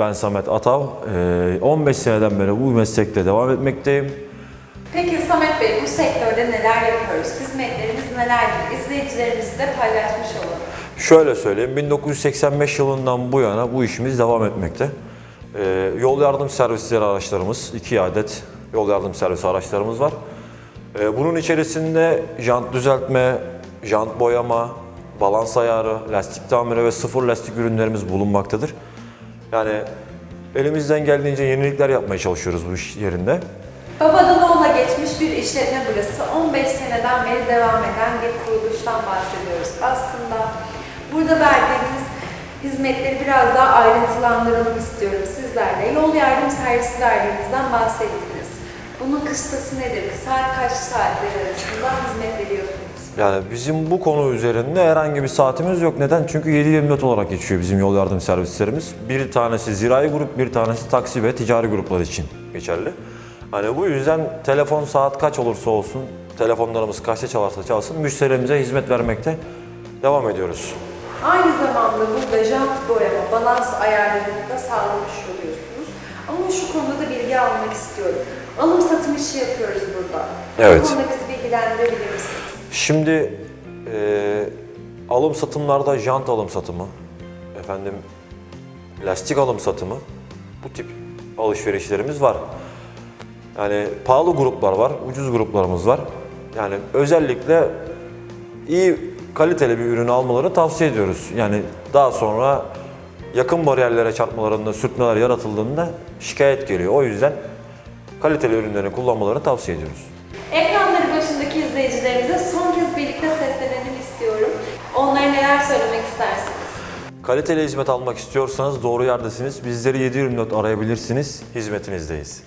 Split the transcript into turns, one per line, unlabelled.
Ben Samet Atav. Ee, 15 seneden beri bu meslekte devam etmekteyim.
Peki Samet Bey bu sektörde neler yapıyoruz? Hizmetlerimiz nelerdir? İzleyicilerimizle paylaşmış olalım.
Şöyle söyleyeyim, 1985 yılından bu yana bu işimiz devam etmekte. Ee, yol yardım servisleri araçlarımız, iki adet yol yardım servisi araçlarımız var. Ee, bunun içerisinde jant düzeltme, jant boyama, balans ayarı, lastik tamiri ve sıfır lastik ürünlerimiz bulunmaktadır. Yani elimizden geldiğince yenilikler yapmaya çalışıyoruz bu iş yerinde.
Babadan oğula geçmiş bir işletme burası. 15 seneden beri devam eden bir kuruluştan bahsediyoruz. Aslında burada verdiğimiz hizmetleri biraz daha ayrıntılandıralım istiyorum sizlerle. Yol yardım servisi verdiğimizden bahsettiniz. Bunun kıstası nedir? Saat kaç saatler arasında hizmet veriyorsunuz?
Yani bizim bu konu üzerinde herhangi bir saatimiz yok. Neden? Çünkü 7-24 olarak geçiyor bizim yol yardım servislerimiz. Bir tanesi zirai grup, bir tanesi taksi ve ticari gruplar için geçerli. Hani bu yüzden telefon saat kaç olursa olsun, telefonlarımız kaçta çalarsa çalsın müşterimize hizmet vermekte devam ediyoruz.
Aynı zamanda burada jant boyama, balans ayarlarını da sağlamış oluyorsunuz. Ama şu konuda da bilgi almak istiyorum. Alım satım işi yapıyoruz burada.
Evet.
Bu konuda bizi bilgilendirebilir misiniz?
Şimdi eee, alım satımlarda jant alım satımı, efendim lastik alım satımı bu tip alışverişlerimiz var. Yani pahalı gruplar var, ucuz gruplarımız var. Yani özellikle iyi kaliteli bir ürünü almalarını tavsiye ediyoruz. Yani daha sonra yakın bariyerlere çarpmalarında, sürtmeler yaratıldığında şikayet geliyor. O yüzden kaliteli ürünlerini kullanmalarını tavsiye ediyoruz.
Başındaki izleyicilerimize son kez birlikte seslenelim istiyorum. Onlara neler söylemek istersiniz?
Kaliteli hizmet almak istiyorsanız doğru yerdesiniz. Bizleri 724 arayabilirsiniz. Hizmetinizdeyiz.